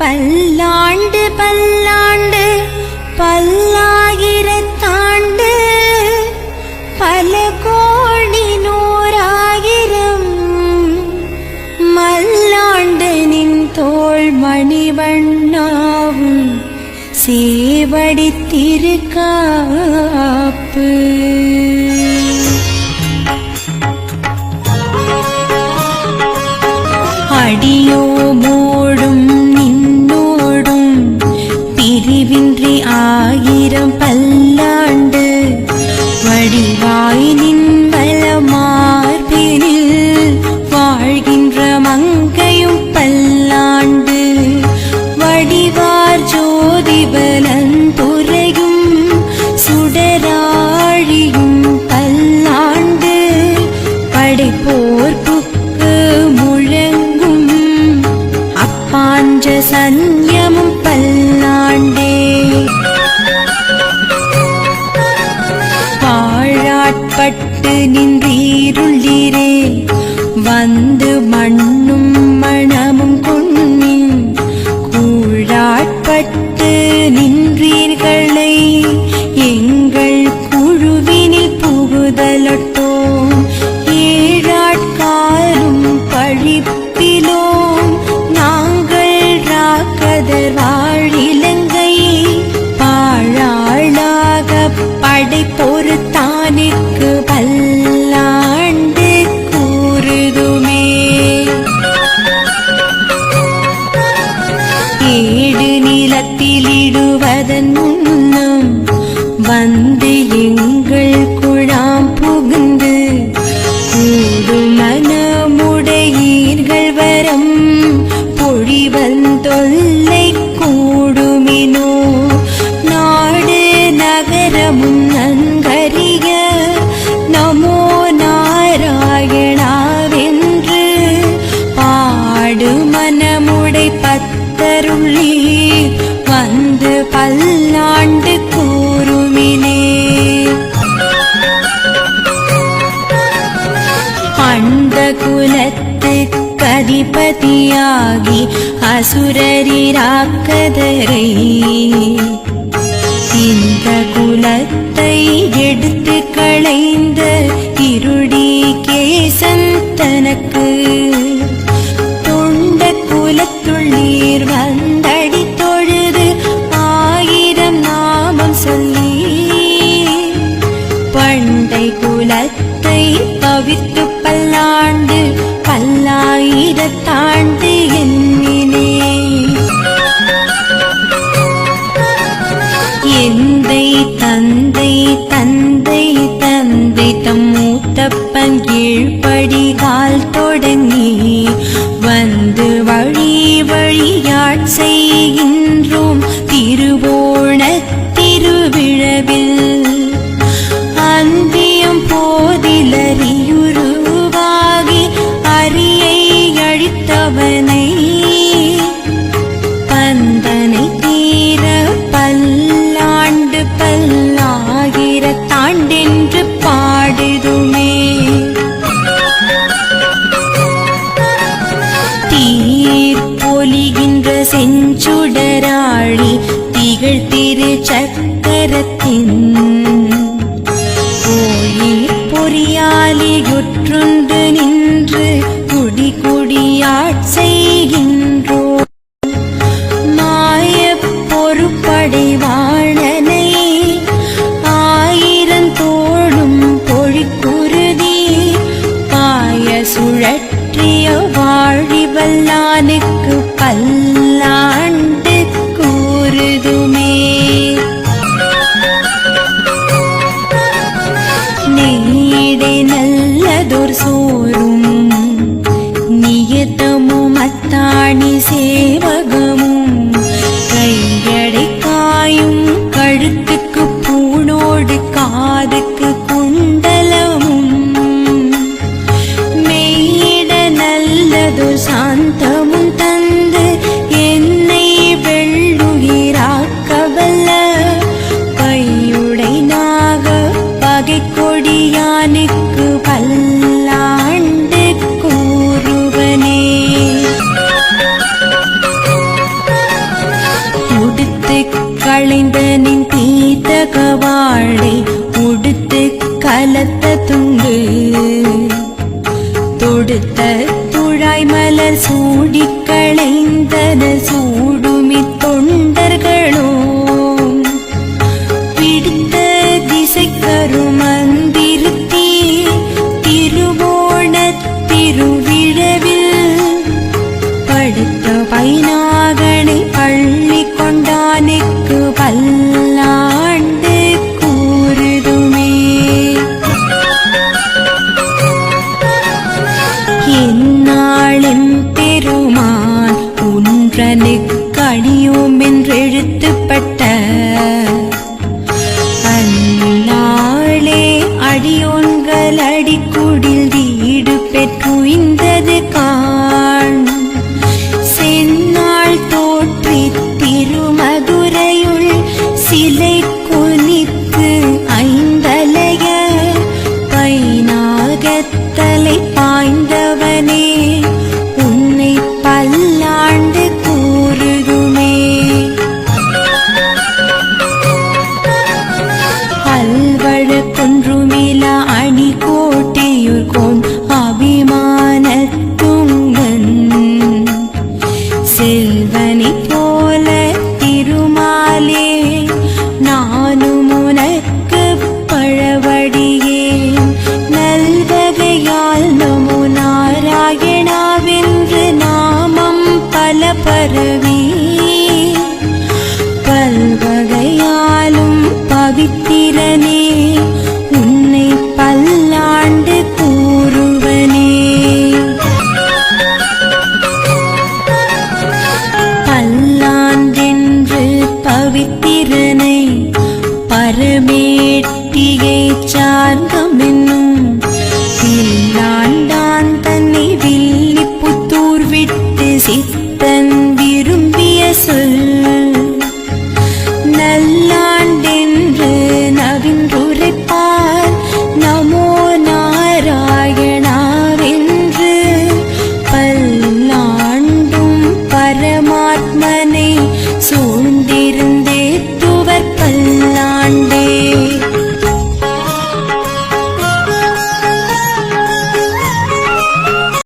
பல்லாண்டு பல்லாண்டு பல்லாயிரத்தாண்டு பல கோடி நூறாயிரம் மல்லாண்டு நின் தோல் மணிவண்ணாவும் சேவடித்திருக்காப்பு. அடியோ நின்றீருள்ளீரே. வந்து மண்ணும் மணமும் கொண்ணின் கூழாட்பட்டு நின்றீர்களே. எங்கள் குழுவினில் புகுதலொட்டு விழா அசுரரிராக்கதரை இந்த குலத்தை எடுத்து களைந்த இருடி கேசன் தனக்கு தொண்ட குலத்துள் நீர் வந்தடி தொழுது ஆயிரம் நாமம் சொல்லி பண்டை குலத்தை பவித்து பல்லாண்டு பல்லாயிரத்தாண்டு என் bilmem சக்கரத்தின் கோயில் பொறியாலியுற்றுண்டு நின்று உடுத்து களைந்த நின் தீத்தக வாழை உடுத்து கலத்த துண்டு. தொடுத்த துழாய் மலர் சூடி கழியும் என்றெழுத்துப்பட்ட செல்வனை போல திருமாலே நானும் உனக்கு பழவடியே. நல்வகையால் நமோ நாராயணாவென்று நாமம் பல பரவி.